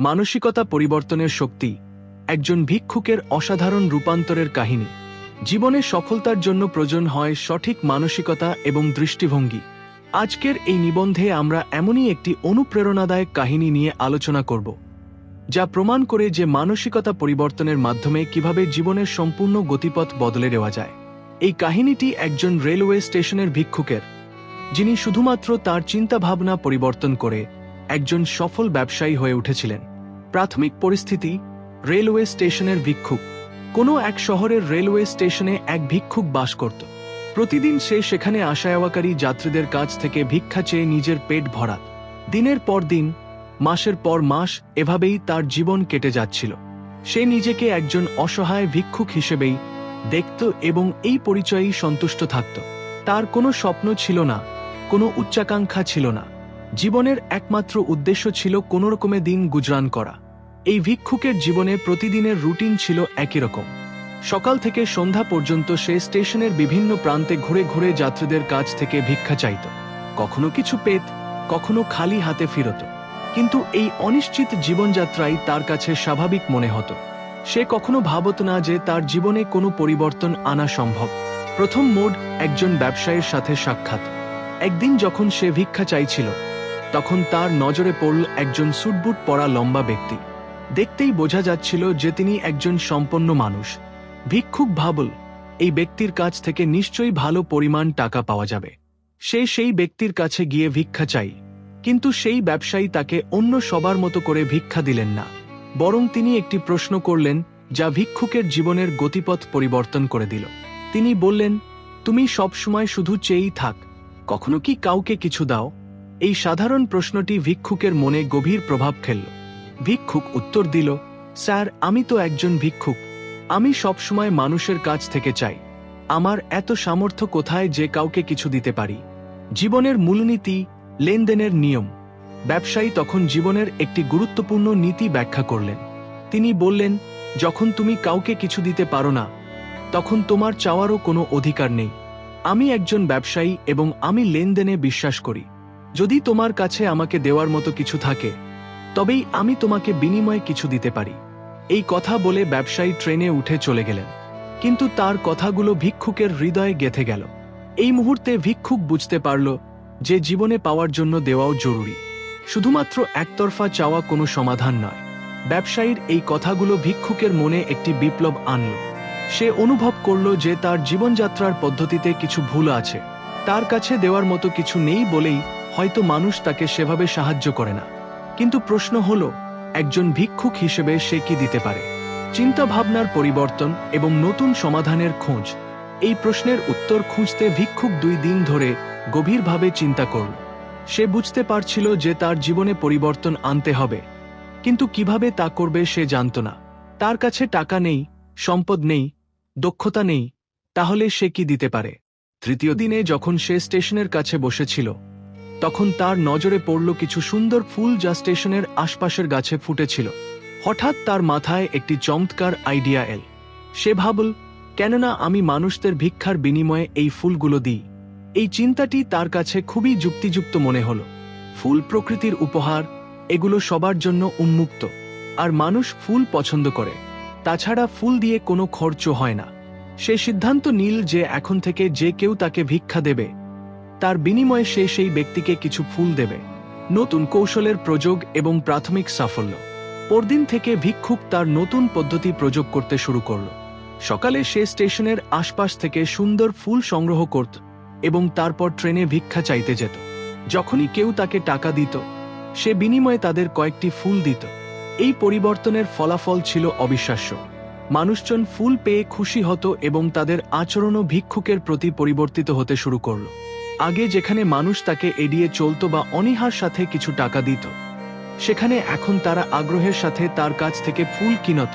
মানসিকতা পরিবর্তনের শক্তি, একজন ভিক্ষুকের অসাধারণ রূপান্তরের কাহিনী। জীবনে সফলতার জন্য প্রয়োজন হয় সঠিক মানসিকতা এবং দৃষ্টিভঙ্গি। আজকের এই নিবন্ধে আমরা এমনই একটি অনুপ্রেরণাদায়ক কাহিনী নিয়ে আলোচনা করব, যা প্রমাণ করে যে মানসিকতা পরিবর্তনের মাধ্যমে কীভাবে জীবনের সম্পূর্ণ গতিপথ বদলে দেওয়া যায়। এই কাহিনীটি একজন রেলওয়ে স্টেশনের ভিক্ষুকের, যিনি শুধুমাত্র তার চিন্তাভাবনা পরিবর্তন করে একজন সফল ব্যবসায়ী হয়ে উঠেছিলেন। প্রাথমিক পরিস্থিতি, রেলওয়ে স্টেশনের ভিক্ষুক। কোনো এক শহরের রেলওয়ে স্টেশনে এক ভিক্ষুক বাস করত। প্রতিদিন সে সেখানে আশায়াওয়াকারী যাত্রীদের কাছ থেকে ভিক্ষা চেয়ে নিজের পেট ভরাত। দিনের পর দিন, মাসের পর মাস এভাবেই তার জীবন কেটে যাচ্ছিল। সে নিজেকে একজন অসহায় ভিক্ষুক হিসেবেই দেখত এবং এই পরিচয়েই সন্তুষ্ট থাকত। তার কোনো স্বপ্ন ছিল না, কোনো উচ্চাকাঙ্ক্ষা ছিল না। জীবনের একমাত্র উদ্দেশ্য ছিল কোনো রকমে দিন গুজরান করা। এই ভিক্ষুকের জীবনে প্রতিদিনের রুটিন ছিল একই রকম। সকাল থেকে সন্ধ্যা পর্যন্ত সে স্টেশনের বিভিন্ন প্রান্তে ঘুরে ঘুরে যাত্রীদের কাছ থেকে ভিক্ষা চাইত। কখনো কিছু পেত, কখনো খালি হাতে ফিরত। কিন্তু এই অনিশ্চিত জীবনযাত্রাই তার কাছে স্বাভাবিক মনে হতো। সে কখনো ভাবত না যে তার জীবনে কোনো পরিবর্তন আনা সম্ভব। প্রথম মোড একজন ব্যবসায়ীর সাথে সাক্ষাৎ। একদিন যখন সে ভিক্ষা চাইছিল তখন তার নজরে পড়ল একজন সুটবুট পরা লম্বা ব্যক্তি। দেখতেই বোঝা যাচ্ছিল যে তিনি একজন সম্পন্ন মানুষ। ভিক্ষুক ভাবল, এই ব্যক্তির কাছ থেকে নিশ্চয়ই ভালো পরিমাণ টাকা পাওয়া যাবে। সে সেই ব্যক্তির কাছে গিয়ে ভিক্ষা চাই। কিন্তু সেই ব্যবসায়ী তাকে অন্য সবার মতো করে ভিক্ষা দিলেন না। বরং তিনি একটি প্রশ্ন করলেন, যা ভিক্ষুকের জীবনের গতিপথ পরিবর্তন করে দিল। তিনি বললেন, তুমি সবসময় শুধু চেয়েই থাক। কখনো কি কাউকে কিছু দাও? এই সাধারণ প্রশ্নটি ভিক্ষুকের মনে গভীর প্রভাব ফেলল। ভিক্ষুক উত্তর দিল, স্যার, আমি তো একজন ভিক্ষুক। আমি সবসময় মানুষের কাছ থেকে চাই। আমার এত সামর্থ্য কোথায় যে কাউকে কিছু দিতে পারি? জীবনের মূলনীতি, লেনদেনের নিয়ম। ব্যবসায়ী তখন জীবনের একটি গুরুত্বপূর্ণ নীতি ব্যাখ্যা করলেন। তিনি বললেন, যখন তুমি কাউকে কিছু দিতে পারো না, তখন তোমার চাওয়ারও কোনো অধিকার নেই। আমি একজন ব্যবসায়ী এবং আমি লেনদেনে বিশ্বাস করি। যদি তোমার কাছে আমাকে দেওয়ার মতো কিছু থাকে, তবেই আমি তোমাকে বিনিময়ে কিছু দিতে পারি। এই কথা বলে ব্যবসায়ী ট্রেনে উঠে চলে গেলেন। কিন্তু তার কথাগুলো ভিক্ষুকের হৃদয়ে গেথে গেল। এই মুহূর্তে ভিক্ষুক বুঝতে পারল যে জীবনে পাওয়ার জন্য দেওয়াও জরুরি। শুধুমাত্র একতরফা চাওয়া কোনো সমাধান নয়। ব্যবসায়ীর এই কথাগুলো ভিক্ষুকের মনে একটি বিপ্লব আনল। সে অনুভব করল যে তার জীবনযাত্রার পদ্ধতিতে কিছু ভুল আছে। তার কাছে দেওয়ার মতো কিছু নেই বলেই হয়তো মানুষ তাকে সেভাবে সাহায্য করে না। কিন্তু প্রশ্ন হল, একজন ভিক্ষুক হিসেবে সে কি দিতে পারে? চিন্তা ভাবনার পরিবর্তন এবং নতুন সমাধানের খোঁজ। এই প্রশ্নের উত্তর খুঁজতে ভিক্ষুক দুই দিন ধরে গভীরভাবে চিন্তা করল। সে বুঝতে পারছিল যে তার জীবনে পরিবর্তন আনতে হবে। কিন্তু কীভাবে তা করবে সে জানত না। তার কাছে টাকা নেই, সম্পদ নেই, দক্ষতা নেই, তাহলে সে কি দিতে পারে? তৃতীয় দিনে যখন সে স্টেশনের কাছে বসেছিল তখন তার নজরে পড়ল কিছু সুন্দর ফুল যা স্টেশনের আশপাশের গাছে ফুটেছিল। হঠাৎ তার মাথায় একটি চমৎকার আইডিয়া এল। সে ভাবল, কেননা আমি মানুষদের ভিক্ষার বিনিময়ে এই ফুলগুলো দিই। এই চিন্তাটি তার কাছে খুবই যুক্তিযুক্ত মনে হল। ফুল প্রকৃতির উপহার, এগুলো সবার জন্য উন্মুক্ত, আর মানুষ ফুল পছন্দ করে। তাছাড়া ফুল দিয়ে কোনো খরচ হয় না। সে সিদ্ধান্ত নীল যে এখন থেকে যে কেউ তাকে ভিক্ষা দেবে তার বিনিময়ে সে সেই ব্যক্তিকে কিছু ফুল দেবে। নতুন কৌশলের প্রযোগ এবং প্রাথমিক সাফল্য। পরদিন থেকে ভিক্ষুক তার নতুন পদ্ধতি প্রযোগ করতে শুরু করল। সকালে সে স্টেশনের আশপাশ থেকে সুন্দর ফুল সংগ্রহ করত এবং তারপর ট্রেনে ভিক্ষা চাইতে যেত। যখনই কেউ তাকে টাকা দিত, সে বিনিময়ে তাদের কয়েকটি ফুল দিত। এই পরিবর্তনের ফলাফল ছিল অবিশ্বাস্য। মানুষজন ফুল পেয়ে খুশি হতো এবং তাদের আচরণও ভিক্ষুকের প্রতি পরিবর্তিত হতে শুরু করল। আগে যেখানে মানুষ তাকে এড়িয়ে চলত বা অনীহার সাথে কিছু টাকা দিত, সেখানে এখন তারা আগ্রহের সাথে তার কাছ থেকে ফুল কিনত।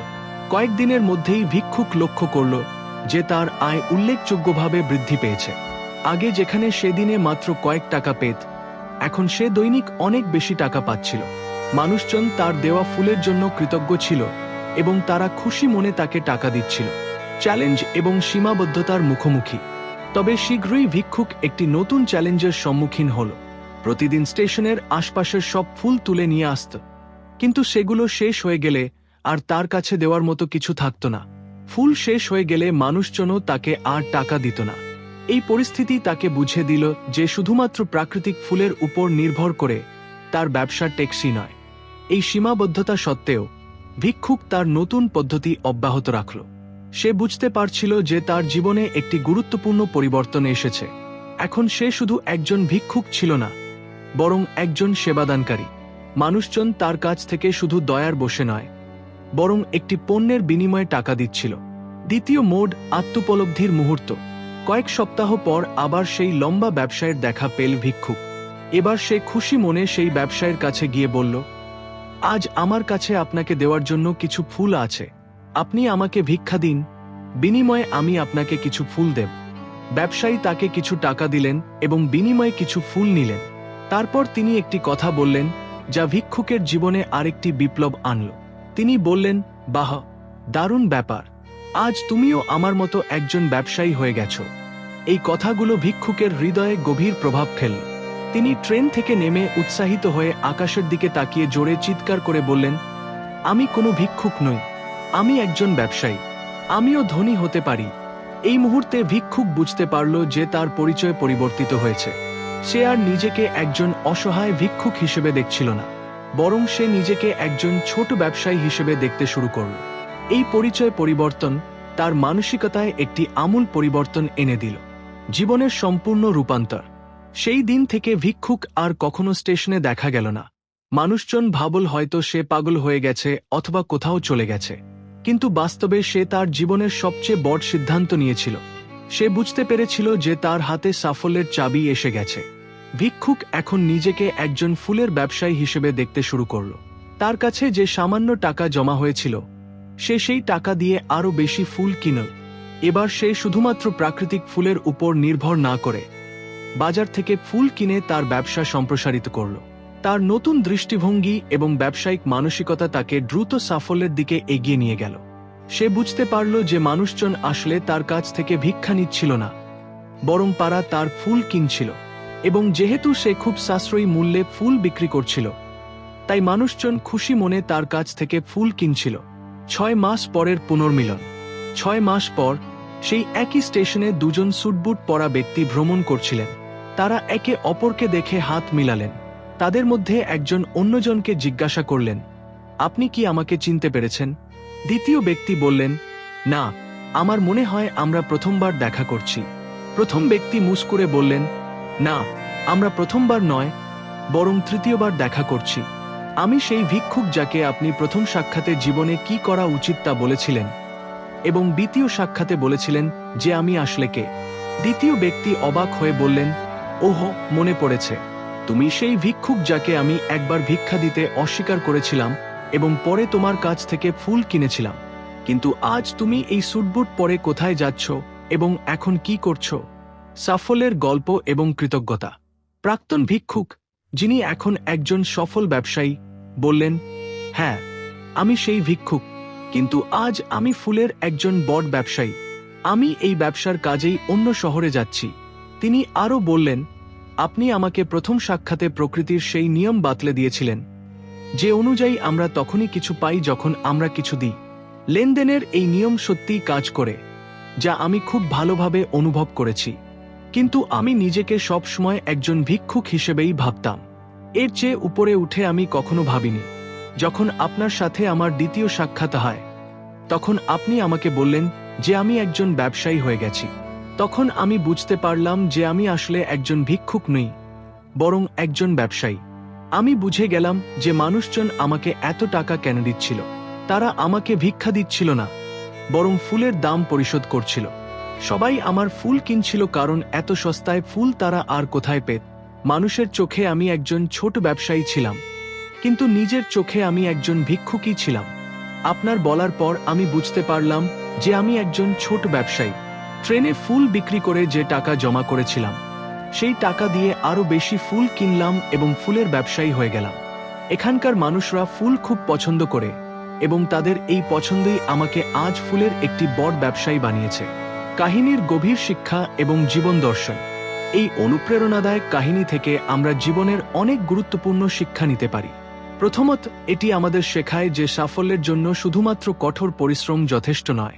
কয়েকদিনের মধ্যেই ভিক্ষুক লক্ষ্য করল যে তার আয় উল্লেখযোগ্যভাবে বৃদ্ধি পেয়েছে। আগে যেখানে সেদিনে মাত্র কয়েক টাকা পেত, এখন সে দৈনিক অনেক বেশি টাকা পাচ্ছিল। মানুষজন তার দেওয়া ফুলের জন্য কৃতজ্ঞ ছিল এবং তারা খুশি মনে তাকে টাকা দিচ্ছিল। চ্যালেঞ্জ এবং সীমাবদ্ধতার মুখোমুখি। তবে শীঘ্রই ভিক্ষুক একটি নতুন চ্যালেঞ্জের সম্মুখীন হল। প্রতিদিন স্টেশনের আশপাশের সব ফুল তুলে নিয়ে আসত। কিন্তু সেগুলো শেষ হয়ে গেলে আর তার কাছে দেওয়ার মতো কিছু থাকতো না। ফুল শেষ হয়ে গেলে মানুষজনও তাকে আর টাকা দিত না। এই পরিস্থিতি তাকে বুঝে দিল যে শুধুমাত্র প্রাকৃতিক ফুলের উপর নির্ভর করে তার ব্যবসা টেকসি নয়। এই সীমাবদ্ধতা সত্ত্বেও ভিক্ষুক তার নতুন পদ্ধতি অব্যাহত রাখল। সে বুঝতে পারছিল যে তার জীবনে একটি গুরুত্বপূর্ণ পরিবর্তন এসেছে। এখন সে শুধু একজন ভিক্ষুক ছিল না, বরং একজন সেবাদানকারী। মানুষজন তার কাছ থেকে শুধু দয়ার বসে নয়, বরং একটি পণ্যের বিনিময়ে টাকা দিচ্ছিল। দ্বিতীয় মোড আত্মোপলব্ধির মুহূর্ত। কয়েক সপ্তাহ পর আবার সেই লম্বা ব্যবসায়ের দেখা পেল ভিক্ষুক। এবার সে খুশি মনে সেই ব্যবসায়ের কাছে গিয়ে বলল, আজ আমার কাছে আপনাকে দেওয়ার জন্য কিছু ফুল আছে। আপনি আমাকে ভিক্ষা দিন, বিনিময়ে আমি আপনাকে কিছু ফুল দেব। ব্যবসায়ী তাকে কিছু টাকা দিলেন এবং বিনিময়ে কিছু ফুল নিলেন। তারপর তিনি একটি কথা বললেন, যা ভিক্ষুকের জীবনে আরেকটি বিপ্লব আনল। তিনি বললেন, বাহ, দারুণ ব্যাপার। আজ তুমিও আমার মতো একজন ব্যবসায়ী হয়ে গেছ। এই কথাগুলো ভিক্ষুকের হৃদয়ে গভীর প্রভাব ফেলল। তিনি ট্রেন থেকে নেমে উৎসাহিত হয়ে আকাশের দিকে তাকিয়ে জোরে চিৎকার করে বললেন, আমি কোনো ভিক্ষুক নই। আমি একজন ব্যবসায়ী। আমিও ধনী হতে পারি। এই মুহূর্তে ভিক্ষুক বুঝতে পারল যে তার পরিচয় পরিবর্তিত হয়েছে। সে আর নিজেকে একজন অসহায় ভিক্ষুক হিসেবে দেখছিল না, বরং সে নিজেকে একজন ছোট ব্যবসায়ী হিসেবে দেখতে শুরু করল। এই পরিচয় পরিবর্তন তার মানসিকতায় একটি আমূল পরিবর্তন এনে দিল, জীবনের সম্পূর্ণ রূপান্তর। সেই দিন থেকে ভিক্ষুক আর কখনো স্টেশনে দেখা গেল না। মানুষজন ভাবল হয়তো সে পাগল হয়ে গেছে অথবা কোথাও চলে গেছে। কিন্তু বাস্তবে সে তার জীবনের সবচেয়ে বড় সিদ্ধান্ত নিয়েছিল। সে বুঝতে পেরেছিল যে তার হাতে সাফল্যের চাবি এসে গেছে। ভিক্ষুক এখন নিজেকে একজন ফুলের ব্যবসায়ী হিসেবে দেখতে শুরু করল। তার কাছে যে সামান্য টাকা জমা হয়েছিল, সে সেই টাকা দিয়ে আরও বেশি ফুল কিনল এবার সে শুধুমাত্র প্রাকৃতিক ফুলের উপর নির্ভর না করে, বাজার থেকে ফুল কিনে তার ব্যবসা সম্প্রসারিত করল। তার নতুন দৃষ্টিভঙ্গি এবং ব্যবসায়িক মানসিকতা তাকে দ্রুত সাফল্যের দিকে এগিয়ে নিয়ে গেল। সে বুঝতে পারল যে মানুষজন আসলে তার কাছ থেকে ভিক্ষা নিচ্ছিল না, বরং পাড়া তার ফুল কিনছিল এবং যেহেতু সে খুব সাশ্রয়ী মূল্যে ফুল বিক্রি করছিল, তাই মানুষজন খুশি মনে তার কাছ থেকে ফুল কিনছিল। ছয় মাস পরের পুনর্মিলন। ছয় মাস পর সেই একই স্টেশনে দুজন সুটবুট পরা ব্যক্তি ভ্রমণ করছিলেন। তারা একে অপরকে দেখে হাত মিলালেন। তাদের মধ্যে একজন অন্যজনকে জিজ্ঞাসা করলেন, আপনি কি আমাকে চিনতে পেরেছেন? দ্বিতীয় ব্যক্তি বললেন, না, আমার মনে হয় আমরা প্রথমবার দেখা করছি। প্রথম ব্যক্তি মুস্কুরে বললেন, না, আমরা প্রথমবার নয়, বরং তৃতীয়বার দেখা করছি। আমি সেই ভিক্ষুক যাকে আপনি প্রথম সাক্ষাতে জীবনে কি করা উচিত তা বলেছিলেন এবং দ্বিতীয় সাক্ষাতে বলেছিলেন যে আমি আসলে কে? দ্বিতীয় ব্যক্তি অবাক হয়ে বললেন, ওহো, মনে পড়েছে। তুমি সেই ভিক্ষুক যাকে আমি একবার ভিক্ষা দিতে অস্বীকার করেছিলাম এবং পরে তোমার কাছ থেকে ফুল কিনেছিলাম। কিন্তু আজ তুমি এই সুটবুট পরে কোথায় যাচ্ছ এবং এখন কি করছ? সাফল্যের গল্প এবং কৃতজ্ঞতা। প্রাক্তন ভিক্ষুক, যিনি এখন একজন সফল ব্যবসায়ী, বললেন হ্যাঁ আমি সেই ভিক্ষুক, কিন্তু আজ আমি ফুলের একজন বড় ব্যবসায়ী। আমি এই ব্যবসার কাজেই অন্য শহরে যাচ্ছি। তিনি আরও বললেন আপনি আমাকে প্রথম সাক্ষাতে প্রকৃতির সেই নিয়ম বাতলে দিয়েছিলেন। যে অনুযায়ী আমরা তখনই কিছু পাই যখন আমরা কিছু দিই। লেনদেনের এই নিয়ম সত্যিই কাজ করে, যা আমি খুব ভালোভাবে অনুভব করেছি। কিন্তু আমি নিজেকে সবসময় একজন ভিক্ষুক হিসেবেই ভাবতাম। এর চেয়ে উপরে উঠে আমি কখনো ভাবিনি। যখন আপনার সাথে আমার দ্বিতীয় সাক্ষাৎ হয়, তখন আপনি আমাকে বললেন যে আমি একজন ব্যবসায়ী হয়ে গেছি। তখন আমি বুঝতে পারলাম যে আমি আসলে একজন ভিক্ষুক নই, বরং একজন ব্যবসায়ী। আমি বুঝে গেলাম যে মানুষজন আমাকে এত টাকা কেন দিচ্ছিল। তারা আমাকে ভিক্ষা দিচ্ছিল না, বরং ফুলের দাম পরিশোধ করছিল। সবাই আমার ফুল কিনছিল কারণ এত সস্তায় ফুল তারা আর কোথায় পেত। মানুষের চোখে আমি একজন ছোট ব্যবসায়ী ছিলাম, কিন্তু নিজের চোখে আমি একজন ভিক্ষুকই ছিলাম। আপনার বলার পর আমি বুঝতে পারলাম যে আমি একজন ছোট ব্যবসায়ী। ট্রেনে ফুল বিক্রি করে যে টাকা জমা করেছিলাম, সেই টাকা দিয়ে আরও বেশি ফুল কিনলাম এবং ফুলের ব্যবসায়ী হয়ে গেলাম। এখানকার মানুষরা ফুল খুব পছন্দ করে এবং তাদের এই পছন্দই আমাকে আজ ফুলের একটি বড় ব্যবসায়ী বানিয়েছে। কাহিনীর গভীর শিক্ষা এবং জীবন দর্শন। এই অনুপ্রেরণাদায়ক কাহিনী থেকে আমরা জীবনের অনেক গুরুত্বপূর্ণ শিক্ষা নিতে পারি। প্রথমত, এটি আমাদের শেখায় যে সাফল্যের জন্য শুধুমাত্র কঠোর পরিশ্রম যথেষ্ট নয়।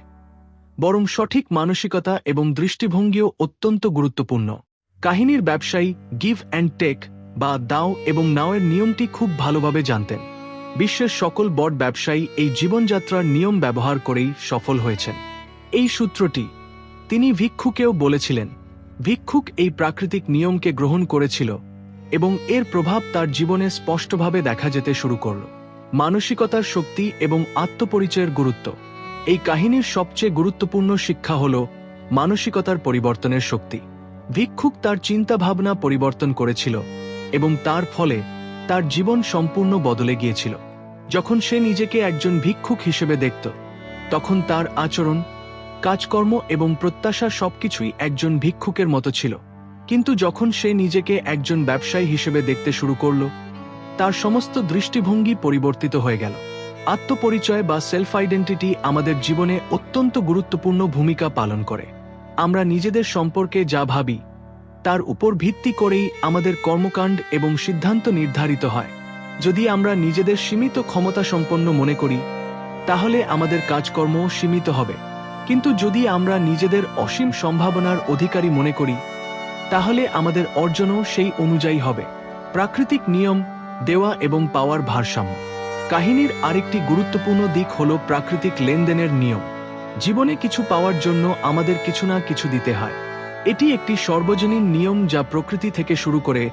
বরং সঠিক মানসিকতা এবং দৃষ্টিভঙ্গিও অত্যন্ত গুরুত্বপূর্ণ। কাহিনীর ব্যবসায়ী গিভ অ্যান্ড টেক বা দাও এবং নাওয়ের নিয়মটি খুব ভালোভাবে জানতেন। বিশ্বের সকল বট ব্যবসায়ী এই জীবনযাত্রার নিয়ম ব্যবহার করেই সফল হয়েছেন। এই সূত্রটি তিনি ভিক্ষুকেও বলেছিলেন, ভিক্ষুক এই প্রাকৃতিক নিয়মকে গ্রহণ করেছিল এবং এর প্রভাব তার জীবনে স্পষ্টভাবে দেখা যেতে শুরু করল। মানসিকতার শক্তি এবং আত্মপরিচয়ের গুরুত্ব। এই কাহিনীর সবচেয়ে গুরুত্বপূর্ণ শিক্ষা হল মানসিকতার পরিবর্তনের শক্তি। ভিক্ষুক তার চিন্তাভাবনা পরিবর্তন করেছিল এবং তার ফলে তার জীবন সম্পূর্ণ বদলে গিয়েছিল। যখন সে নিজেকে একজন ভিক্ষুক হিসেবে দেখত, তখন তার আচরণ, কাজকর্ম এবং প্রত্যাশা সবকিছুই একজন ভিক্ষুকের মতো ছিল। কিন্তু যখন সে নিজেকে একজন ব্যবসায়ী হিসেবে দেখতে শুরু করল, তার সমস্ত দৃষ্টিভঙ্গি পরিবর্তিত হয়ে গেল। আত্মপরিচয় বা সেলফ আইডেন্টিটি আমাদের জীবনে অত্যন্ত গুরুত্বপূর্ণ ভূমিকা পালন করে। আমরা নিজেদের সম্পর্কে যা ভাবি, তার উপর ভিত্তি করেই আমাদের কর্মকাণ্ড এবং সিদ্ধান্ত নির্ধারিত হয়। যদি আমরা নিজেদের সীমিত ক্ষমতা সম্পন্ন মনে করি, তাহলে আমাদের কাজকর্ম সীমিত হবে। কিন্তু যদি আমরা নিজেদের অসীম সম্ভাবনার অধিকারী মনে করি, তাহলে আমাদের অর্জনও সেই অনুযায়ী হবে। প্রাকৃতিক নিয়ম, দেওয়া এবং পাওয়ার ভারসাম্য। কাহিনীর আরেকটি গুরুত্বপূর্ণ দিক হল প্রাকৃতিক লেনদেনের নিয়ম। জীবনে কিছু পাওয়ার জন্য আমাদের কিছু না কিছু দিতে হয়। এটি একটি সর্বজনীন নিয়ম যা প্রকৃতি থেকে শুরু করে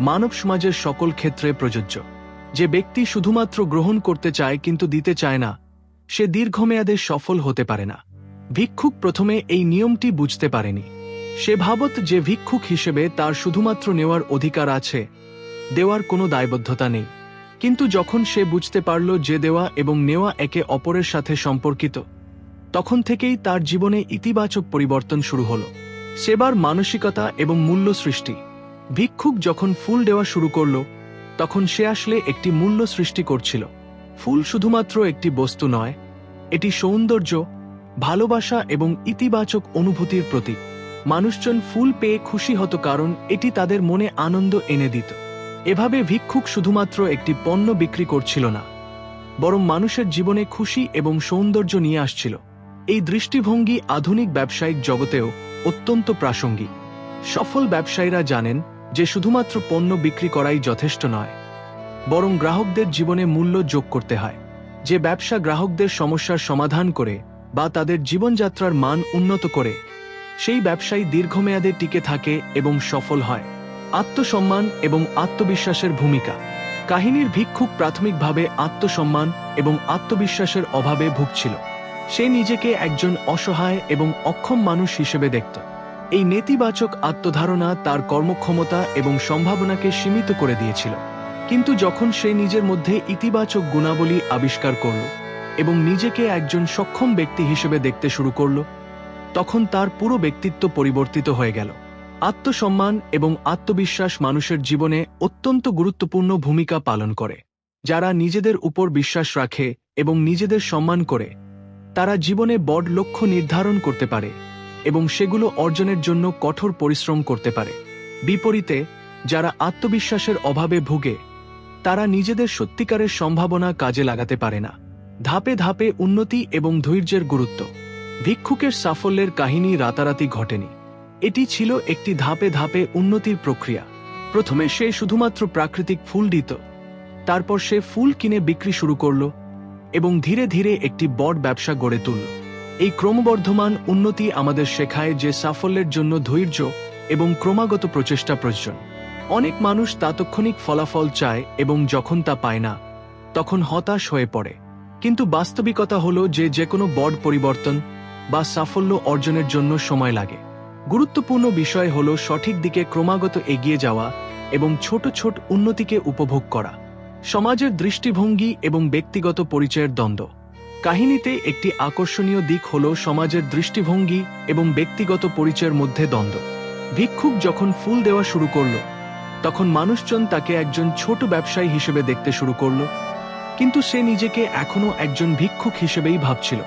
মানব সমাজের সকল ক্ষেত্রে প্রযোজ্য। যে ব্যক্তি শুধুমাত্র গ্রহণ করতে চায় কিন্তু দিতে চায় না, সে দীর্ঘমেয়াদে সফল হতে পারে না। ভিক্ষুক প্রথমে এই নিয়মটি বুঝতে পারেনি। সে ভাবত যে ভিক্ষুক হিসেবে তার শুধুমাত্র নেওয়ার অধিকার আছে, দেওয়ার কোনো দায়বদ্ধতা নেই। কিন্তু যখন সে বুঝতে পারল যে দেওয়া এবং নেওয়া একে অপরের সাথে সম্পর্কিত, তখন থেকেই তার জীবনে ইতিবাচক পরিবর্তন শুরু হল। সেবার মানসিকতা এবং মূল্য সৃষ্টি। ভিক্ষুক যখন ফুল দেওয়া শুরু করল, তখন সে আসলে একটি মূল্য সৃষ্টি করছিল। ফুল শুধুমাত্র একটি বস্তু নয়, এটি সৌন্দর্য, ভালোবাসা এবং ইতিবাচক অনুভূতির প্রতীক। মানুষজন ফুল পেয়ে খুশি হতো কারণ এটি তাদের মনে আনন্দ এনে দিত। এভাবে ভিক্ষুক শুধুমাত্র একটি পণ্য বিক্রি করছিল না, বরং মানুষের জীবনে খুশি এবং সৌন্দর্য নিয়ে আসছিল। এই দৃষ্টিভঙ্গি আধুনিক ব্যবসায়িক জগতেও অত্যন্ত প্রাসঙ্গিক। সফল ব্যবসায়ীরা জানেন যে শুধুমাত্র পণ্য বিক্রি করাই যথেষ্ট নয়, বরং গ্রাহকদের জীবনে মূল্য যোগ করতে হয়। যে ব্যবসা গ্রাহকদের সমস্যার সমাধান করে বা তাদের জীবনযাত্রার মান উন্নত করে, সেই ব্যবসায়ী দীর্ঘমেয়াদে টিকে থাকে এবং সফল হয়। আত্মসম্মান এবং আত্মবিশ্বাসের ভূমিকা। কাহিনীর ভিক্ষুক প্রাথমিকভাবে আত্মসম্মান এবং আত্মবিশ্বাসের অভাবে ভুগছিল। সে নিজেকে একজন অসহায় এবং অক্ষম মানুষ হিসেবে দেখত। এই নেতিবাচক আত্মধারণা তার কর্মক্ষমতা এবং সম্ভাবনাকে সীমিত করে দিয়েছিল। কিন্তু যখন সে নিজের মধ্যে ইতিবাচক গুণাবলী আবিষ্কার করল এবং নিজেকে একজন সক্ষম ব্যক্তি হিসেবে দেখতে শুরু করল, তখন তার পুরো ব্যক্তিত্ব পরিবর্তিত হয়ে গেল। আত্মসম্মান এবং আত্মবিশ্বাস মানুষের জীবনে অত্যন্ত গুরুত্বপূর্ণ ভূমিকা পালন করে। যারা নিজেদের উপর বিশ্বাস রাখে এবং নিজেদের সম্মান করে, তারা জীবনে বড় লক্ষ্য নির্ধারণ করতে পারে এবং সেগুলো অর্জনের জন্য কঠোর পরিশ্রম করতে পারে। বিপরীতে, যারা আত্মবিশ্বাসের অভাবে ভুগে, তারা নিজেদের সত্যিকারের সম্ভাবনা কাজে লাগাতে পারে না। ধাপে ধাপে উন্নতি এবং ধৈর্যের গুরুত্ব। ভিক্ষুকের সাফল্যের কাহিনী রাতারাতি ঘটেনি। এটি ছিল একটি ধাপে ধাপে উন্নতির প্রক্রিয়া। প্রথমে সে শুধুমাত্র প্রাকৃতিক ফুল দিত। তারপর সে ফুল কিনে বিক্রি শুরু করল এবং ধীরে ধীরে একটি বড় ব্যবসা গড়ে তুলল। এই ক্রমবর্ধমান উন্নতি আমাদের শেখায় যে সাফল্যের জন্য ধৈর্য এবং ক্রমাগত প্রচেষ্টা প্রয়োজন। অনেক মানুষ তাৎক্ষণিক ফলাফল চায় এবং যখন তা পায় না, তখন হতাশ হয়ে পড়ে। কিন্তু বাস্তবিকতা হলো যে যে কোনো বড় পরিবর্তন বা সাফল্য অর্জনের জন্য সময় লাগে। গুরুত্বপূর্ণ বিষয় হল সঠিক দিকে ক্রমাগত এগিয়ে যাওয়া এবং ছোট ছোট উন্নতিকে উপভোগ করা। সমাজের দৃষ্টিভঙ্গি এবং ব্যক্তিগত পরিচয়ের দ্বন্দ্ব। কাহিনীতে একটি আকর্ষণীয় দিক হল সমাজের দৃষ্টিভঙ্গি এবং ব্যক্তিগত পরিচয়ের মধ্যে দ্বন্দ্ব। ভিক্ষুক যখন ফুল দেওয়া শুরু করল, তখন মানুষজন তাকে একজন ছোট ব্যবসায়ী হিসেবে দেখতে শুরু করল। কিন্তু সে নিজেকে এখনও একজন ভিক্ষুক হিসেবেই ভাবছিল।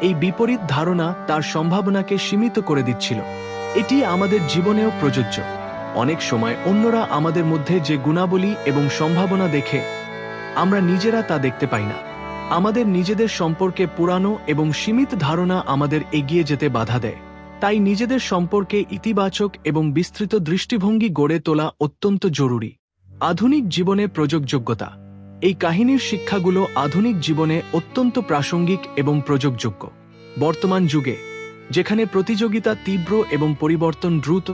এই বিপরীত ধারণা তার সম্ভাবনাকে সীমিত করে দিচ্ছিল। এটি আমাদের জীবনেও প্রযোজ্য। অনেক সময় অন্যরা আমাদের মধ্যে যে গুণাবলী এবং সম্ভাবনা দেখে, আমরা নিজেরা তা দেখতে পাই না। আমাদের নিজেদের সম্পর্কে পুরানো এবং সীমিত ধারণা আমাদের এগিয়ে যেতে বাধা দেয়। তাই নিজেদের সম্পর্কে ইতিবাচক এবং বিস্তৃত দৃষ্টিভঙ্গি গড়ে তোলা অত্যন্ত জরুরি। আধুনিক জীবনে প্রযোগযোগ্যতা। এই কাহিনীর শিক্ষাগুলো আধুনিক জীবনে অত্যন্ত প্রাসঙ্গিক এবং প্রযোগযোগ্য। বর্তমান যুগে যেখানে প্রতিযোগিতা তীব্র এবং পরিবর্তন দ্রুত,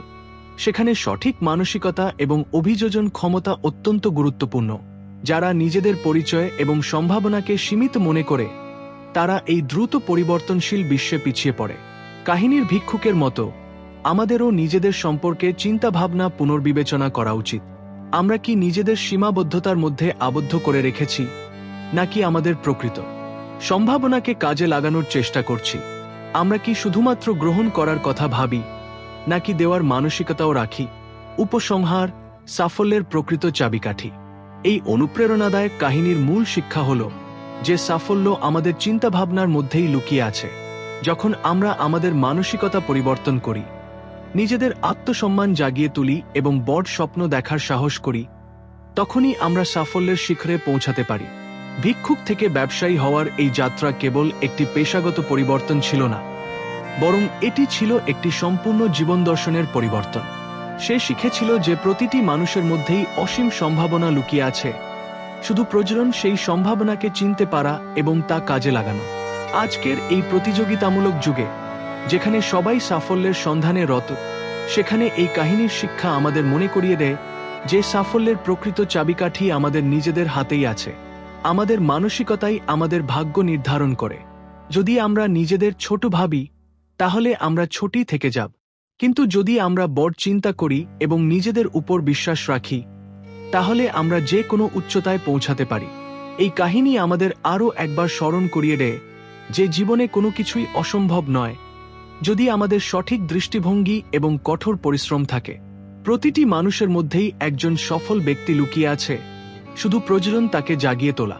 সেখানে সঠিক মানসিকতা এবং অভিযোজন ক্ষমতা অত্যন্ত গুরুত্বপূর্ণ, যারা নিজেদের পরিচয় এবং সম্ভাবনাকে সীমিত মনে করে, তারা এই দ্রুত পরিবর্তনশীল বিশ্বে পিছিয়ে পড়ে। কাহিনীর ভিক্ষুকের মতো, আমাদেরও নিজেদের সম্পর্কে চিন্তাভাবনা পুনর্বিবেচনা করা উচিত। আমরা কি নিজেদের সীমাবদ্ধতার মধ্যে আবদ্ধ করে রেখেছি, নাকি আমাদের প্রকৃত? সম্ভাবনাকে কাজে লাগানোর চেষ্টা করছি। আমরা কি শুধুমাত্র গ্রহণ করার কথা ভাবি, নাকি দেওয়ার মানসিকতাও রাখি? উপসংহার, সাফল্যের প্রকৃত চাবিকাঠি। এই অনুপ্রেরণাদায়ক কাহিনীর মূল শিক্ষা হল যে সাফল্য আমাদের চিন্তাভাবনার মধ্যেই লুকিয়ে আছে। যখন আমরা আমাদের মানসিকতা পরিবর্তন করি, নিজেদের আত্মসম্মান জাগিয়ে তুলি এবং বড় স্বপ্ন দেখার সাহস করি, তখনই আমরা সাফল্যের শিখরে পৌঁছাতে পারি। ভিক্ষুক থেকে ব্যবসায়ী হওয়ার এই যাত্রা কেবল একটি পেশাগত পরিবর্তন ছিল না, বরং এটি ছিল একটি সম্পূর্ণ জীবন দর্শনের পরিবর্তন। সে শিখেছিল যে প্রতিটি মানুষের মধ্যেই অসীম সম্ভাবনা লুকিয়ে আছে। শুধু প্রজনন সেই সম্ভাবনাকে চিনতে পারা এবং তা কাজে লাগানো। আজকের এই প্রতিযোগিতামূলক যুগে, যেখানে সবাই সাফল্যের সন্ধানে রত, সেখানে এই কাহিনীর শিক্ষা আমাদের মনে করিয়ে দেয় যে সাফল্যের প্রকৃত চাবিকাঠি আমাদের নিজেদের হাতেই আছে। আমাদের মানসিকতাই আমাদের ভাগ্য নির্ধারণ করে। যদি আমরা নিজেদের ছোট ভাবি, তাহলে আমরা ছোটই থেকে যাব। কিন্তু যদি আমরা বড় চিন্তা করি এবং নিজেদের উপর বিশ্বাস রাখি, তাহলে আমরা যে কোনো উচ্চতায় পৌঁছাতে পারি। এই কাহিনী আমাদের আরও একবার স্মরণ করিয়ে দেয় যে জীবনে কোনো কিছুই অসম্ভব নয়। যদি আমাদের সঠিক দৃষ্টিভঙ্গি এবং কঠোর পরিশ্রম থাকে, প্রতিটি মানুষের মধ্যেই একজন সফল ব্যক্তি লুকিয়ে আছে। শুধু প্রজনন তাকে জাগিয়ে তোলা।